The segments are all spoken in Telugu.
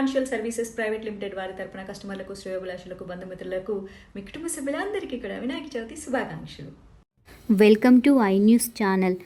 ఫైనాన్షియల్ సర్వీసెస్ ప్రైవేట్ లిమిటెడ్ వారి తరపున కస్టమర్లకు శ్రేయోభిలాషులకు బంధుమిత్రులకు మీ కుటుంబ సభ్యులందరికీ కూడా వినాయక చవితి శుభాకాంక్షలు. Welcome to I news channel.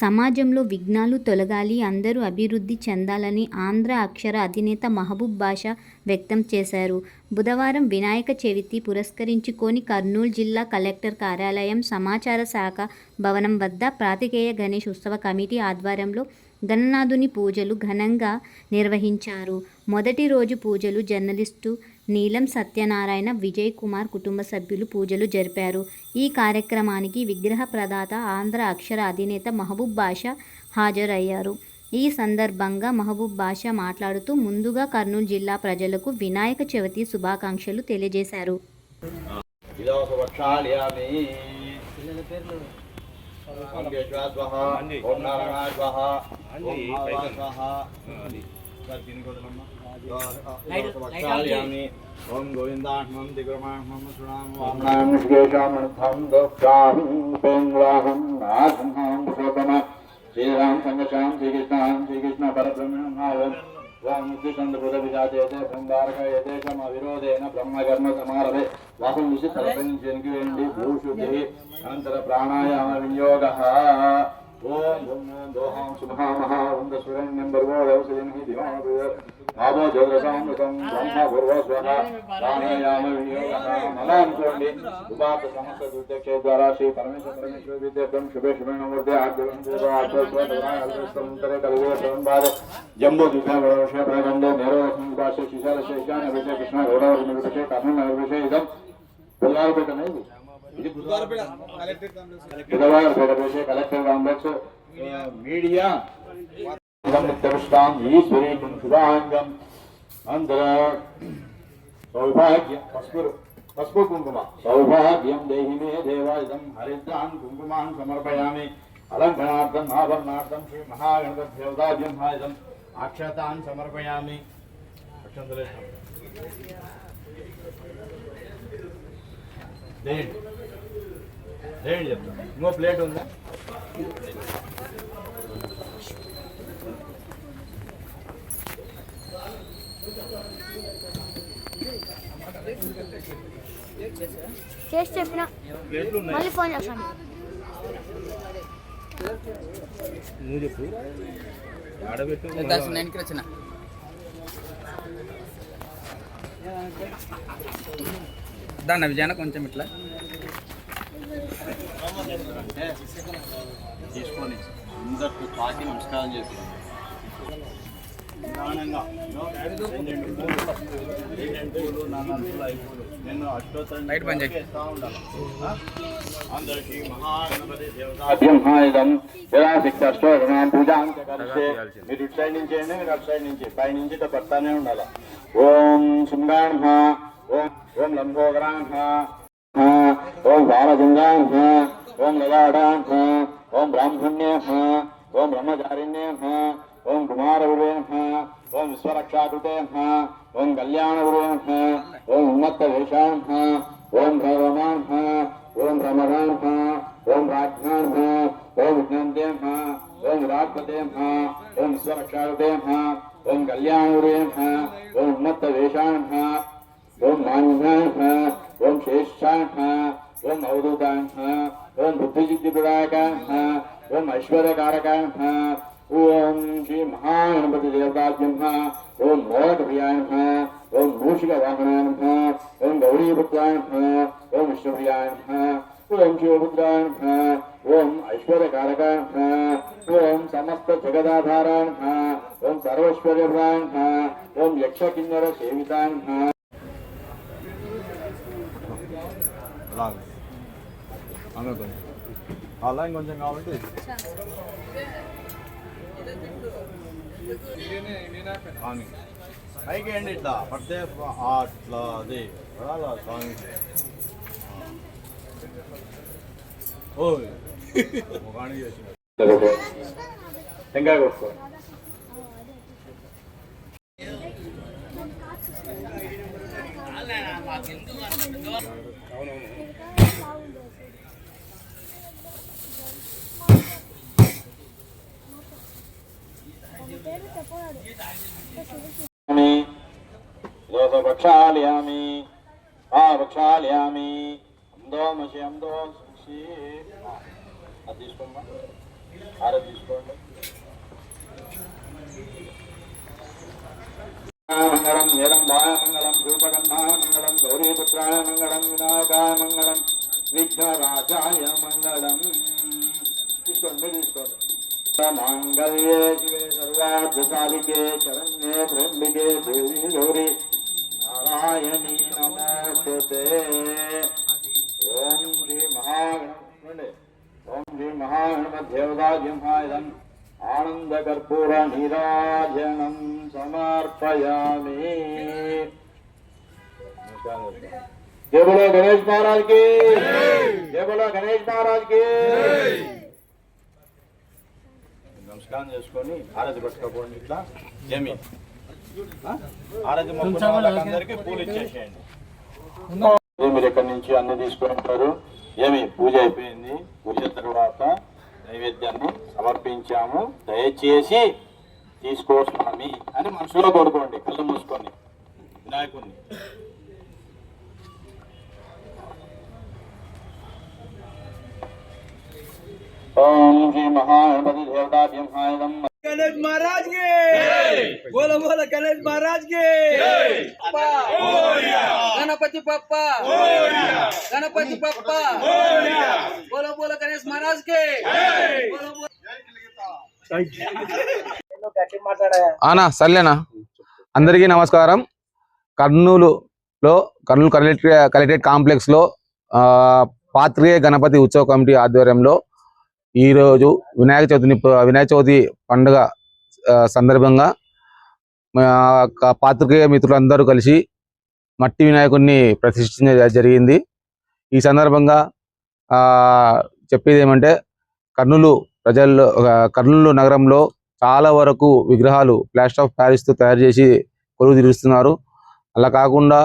సమాజంలో విఘ్నాలు తొలగాలి అందరూ అభివృద్ధి చెందాలని ఆంధ్ర అక్షర అధినేత మహబూబ్ బాషా వ్యక్తం చేశారు. బుధవారం వినాయక చవితి పురస్కరించుకొని కర్నూలు జిల్లా కలెక్టర్ కార్యాలయం సమాచార శాఖ భవనం వద్ద ప్రాతికేయ గణేష్ ఉత్సవ కమిటీ ఆధ్వర్యంలో గణనాథుని పూజలు ఘనంగా నిర్వహించారు. మొదటి రోజు పూజలు జర్నలిస్టు నీలం సత్యనారాయణ విజయ్ కుమార్ కుటుంబ సభ్యులు పూజలు జరిపారు. ఈ కార్యక్రమానికి విగ్రహ ప్రదాత ఆంధ్ర అక్షర అధినేత మహబూబ్ బాషా హాజరయ్యారు. ఈ సందర్భంగా మహబూబ్ బాషా మాట్లాడుతూ ముందుగా కర్నూలు జిల్లా ప్రజలకు వినాయక చవితి శుభాకాంక్షలు తెలియజేశారు. ఓం గోవిందాహ్మం దిగ్రమాహ్మం శృణాం నిష్కేశామర్థం దోక్షాం పేంగ్లాహం నాథం శోభన శ్రీరామ్ సంగశాం శ్రీకృష్ణాం శ్రీకృష్ణ పరబ్రహ్మణం బ్రహ్మారకయతేషం అవిరోధేన బ్రహ్మకర్మ సమారభే వాసం విషి ప్రపంచానికి వెండి భూశుద్ధి అనంతర ప్రాణాయామ వినియోగ ఓం దోహాం సుమహామహ వంద సురణ్యం భర్గో వ్యవసయన్హి దివాభో జ్యోతిషామృతం బ్రహ్మ పూర్వస్వర ప్రాణాయామ వినియోగ మలా అనుకోండి ఉపాత సమస్త దుర్దక్ష ద్వారా శ్రీ పరమేశ్వర పరమేశ్వర విద్యార్థం శుభే శుభేణ మూర్తి ఆగ్రహం కలిగే సంవాద జంబో దివ్యావరవశ ప్రగంధ నేరవసం భాష శిశాల శేషాన్ని అభిషేక కృష్ణ గౌరవ అభిషేక కర్ణం అభిషేకం పుల్లారపేట ఇది ఇది బుధవారపేట బుధవారపేట అభిషేక కలెక్టర్ కాంప్లెక్స్ మీడియా ఈశ్వరీకం శుభాంగం అందర సౌభాగ్యం పసుపు పసుపు కుంకుమ. సౌభాగ్యం దేహి మే దేవ ఇదం హరిద్రాన్ కుంకుమాన్ సమర్పయామి। అలంకరణార్థం ఆభరణార్థం శ్రీ మహాగణపతి దేవతాభ్యం ఇదం అక్షతాన్ సమర్పయామి। దేండి దేండి చెప్తాను. ఇంకో ప్లేట్ ఉందా? చేసి చెప్పిన మళ్ళీ ఫోన్ చేస్తాను నువ్వు చెప్పు ఆడబెట్టు వచ్చిన దాన్ని విజయాన కొంచెం ఇట్లా తీసుకొని అందరికి తాకి నమస్కారం చేసి నిదానంగా నేను అష్టోత్తరం బయట పని చేయి. చేస్తా ఉండాలి ఆ? అందరికీ మహాగణపతి దేవతాభ్యం యదా శిక్ష అష్టోత్తరం పూజాం చ కరిష్యే. మీరు ఇటు సైడ్ నుంచి చేయండి మీరు అటు సైడ్ నుంచి పై నుంచి ఇట్లా పడతానే ఉండాలి ఓం శృంగాణ్ ఓం ఓం లంబోదరాన్ ఓం బాలశృంగాన్ ఓం లలాడాన్ ఓం బ్రాహ్మణ్య ఓం బ్రహ్మచారిణ్య ఓం కుమారగురే ఓం విశ్వరక్షాకృతే ఓం కళ్యాణగురే ఓం ఉన్మత్త వేషాన్ ఓం భగవాన్ ఓం భ్రమరాన్ ఓం రాజ్ఞాన్ ఓం విజ్ఞాంతే ఓం విరాట్పతే ఓం విశ్వరక్షాకృతే ఓం కళ్యాణగురే ఓం ఉన్మత్త వేషాన్ ఓం మాన్యాన్ ఓం శేషాన్ ఓం అవధూతాన్ ఓం బుద్ధిసిద్ధిప్రదాయకాన్ ఓం ఐశ్వర్యకారకాన్ ఓం శ్రీ మహాగణపతి దేవతాభ్యం ఓం మోదకప్రియాయ ఓం మూషిక వాహనాయ ఓం గౌరీపుత్రాయ ఓం విష్ణుప్రియాయ ఓం శివపుత్రాయ ఓం ఐశ్వర్యకారకాయ ఓం సమస్త జగదాధారాయ ఓం సర్వైశ్వర్యప్రాయ ఓం యక్ష కిన్నర సేవితాయ అలాగే అందులో కొంచెం అలా ఇంకొంచెం కాబట్టి స్వామి. పైకి ఏంటి ఇట్లా పడితే అట్లా అది పడాలా స్వామి ఓ ముఖానికి చేసిన టెంకాయ కొట్టుకో आ ఆ ప్రక్షాళయామి అందోమసి అందో సుషి అది తీసుకోమ్మా. ఆర తీసుకోండి. మంగళం నిరంబాయ మంగళం రూపగంధాయ గౌరీపుత్రాయ మంగళం వినాయకాయ మంగళం విఘ్నరాజాయ మంగళం. తీసుకోండి మీరు తీసుకోండి. मांगल्ये शिवे सर्वार्थसाधिके शरण्ये त्र्यम्बिके देवी गौरी नारायणी नमोस्तुते। ओम श्री महागणपति ओम श्री महागणपति देवता आनंद कर्पूर नीराजनम समर्पयामि। जय बोलो गणेश महाराज की। जय बोलो गणेश महाराज की। నమస్కారం చేసుకొని ఆరతి పట్టుకోపోండి ఇట్లా. జమి? ఆరతి మొక్కున్న వాళ్ళకందరికీ పూలు ఇచ్చేసేయండి. మీరు ఎక్కడి నుంచి అన్ని తీసుకుంటారు ఏమి? పూజ అయిపోయింది. పూజ తర్వాత నైవేద్యాన్ని సమర్పించాము. దయచేసి తీసుకో స్వామి అని మనసులో కోరుకోండి కళ్ళు మూసుకొని వినాయకుడిని ఓం శ్రీ మహాగణపతి गणेश महाराज के बोलो बोलो गणेश महाराज के गणपति पप्पा गणपति पप्पा बोलो बोलो गणेश महाराज के बोलो बोलो ఆనా సర్లేనా అందరికీ నమస్కారం కర్నూలులో కర్నూలు కలెక్టరేట్ కలెక్టరేట్ కాంప్లెక్స్లో ఆ, పాత్రికేయ గణపతి ఉత్సవ కమిటీ ఆధ్వర్యంలో ఈరోజు వినాయక చవితిని వినాయక చవితి పండుగ సందర్భంగా మా పాత్రికేయ మిత్రులందరూ కలిసి మట్టి వినాయకుడిని ప్రతిష్ఠించడం జరిగింది. ఈ సందర్భంగా చెప్పేది ఏమంటే కర్నూలు ప్రజల్లో కర్నూలు నగరంలో చాలా వరకు విగ్రహాలు ప్లాస్టర్ ఆఫ్ ప్యారిస్తో తయారు చేసి కొలువు తీరుస్తున్నారు అలా కాకుండా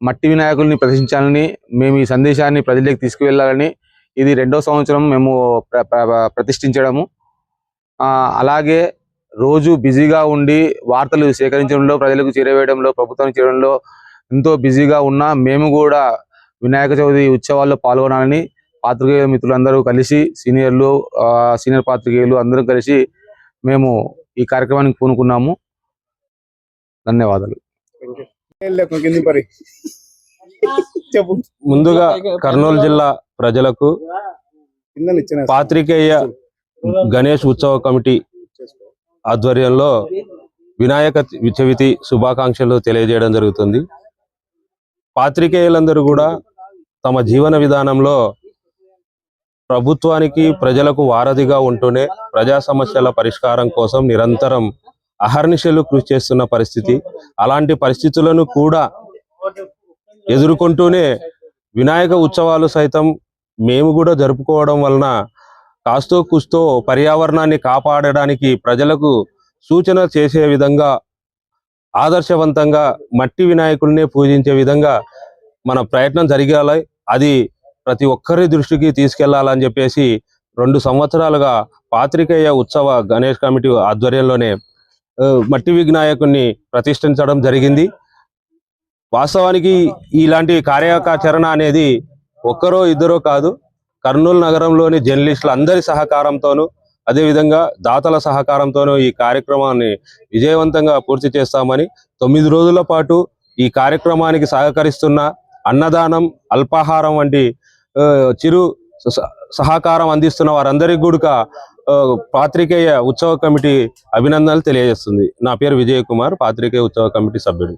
మట్టి వినాయకుల్ని ప్రదర్శించాలని మేము ఈ సందేశాన్ని ప్రజలకు తీసుకువెళ్ళాలని ఇది రెండో సంవత్సరం మేము ప్ర- ప్ర- ప్రతిష్ఠించడము. ఆ, అలాగే రోజు బిజీగా ఉండి వార్తలు సేకరించడంలో ప్రజలకు చేరవేయడంలో ప్రభుత్వానికి చేరడంలో ఎంతో బిజీగా ఉన్నా మేము కూడా వినాయక చవితి ఉత్సవాల్లో పాల్గొనాలని పాత్రికేయ మిత్రులందరూ కలిసి సీనియర్లు ఆ, సీనియర్ పాత్రికేయులు అందరూ కలిసి మేము ఈ కార్యక్రమానికి పూనుకున్నాము. ధన్యవాదాలు. ముందుగా కర్నూలు జిల్లా ప్రజలకు పాత్రికేయ గణేష్ ఉత్సవ కమిటీ ఆధ్వర్యంలో వినాయక చవితి శుభాకాంక్షలు తెలియజేయడం జరుగుతుంది. పాత్రికేయులందరూ కూడా తమ జీవన విధానంలో ప్రభుత్వానికి ప్రజలకు వారధిగా ఉంటూనే ప్రజా సమస్యల పరిష్కారం కోసం నిరంతరం అహర్నిశలు కృషి చేస్తున్న పరిస్థితి. అలాంటి పరిస్థితులను కూడా ఎదుర్కొంటూనే వినాయక ఉత్సవాలు సైతం మేము కూడా జరుపుకోవడం వలన కాస్తో కూస్తో పర్యావరణాన్ని కాపాడడానికి ప్రజలకు సూచన చేసే విధంగా ఆదర్శవంతంగా మట్టి వినాయకుడిని పూజించే విధంగా మన ప్రయత్నం జరగాలి. అది ప్రతి ఒక్కరి దృష్టికి తీసుకెళ్ళాలని చెప్పేసి రెండు సంవత్సరాలుగా పాత్రికేయ ఉత్సవ గణేష్ కమిటీ ఆధ్వర్యంలోనే మట్టి వినాయకుడిని ప్రతిష్ఠించడం జరిగింది. వాస్తవానికి ఇలాంటి కార్యాచరణ అనేది ఒక్కరో ఇద్దరో కాదు కర్నూలు నగరంలోని జర్నలిస్టుల అందరి సహకారంతోనూ అదేవిధంగా దాతల సహకారంతోనూ ఈ కార్యక్రమాన్ని విజయవంతంగా పూర్తి చేస్తామని తొమ్మిది రోజుల పాటు ఈ కార్యక్రమానికి సహకరిస్తున్న అన్నదానం అల్పాహారం వంటి ఆ, చిరు స- సహకారం అందిస్తున్న వారందరికీ కూడా ఆ, పాత్రికేయ ఉత్సవ కమిటీ అభినందనలు తెలియజేస్తుంది. నా పేరు విజయ్ కుమార్ పాత్రికేయ ఉత్సవ కమిటీ సభ్యుడు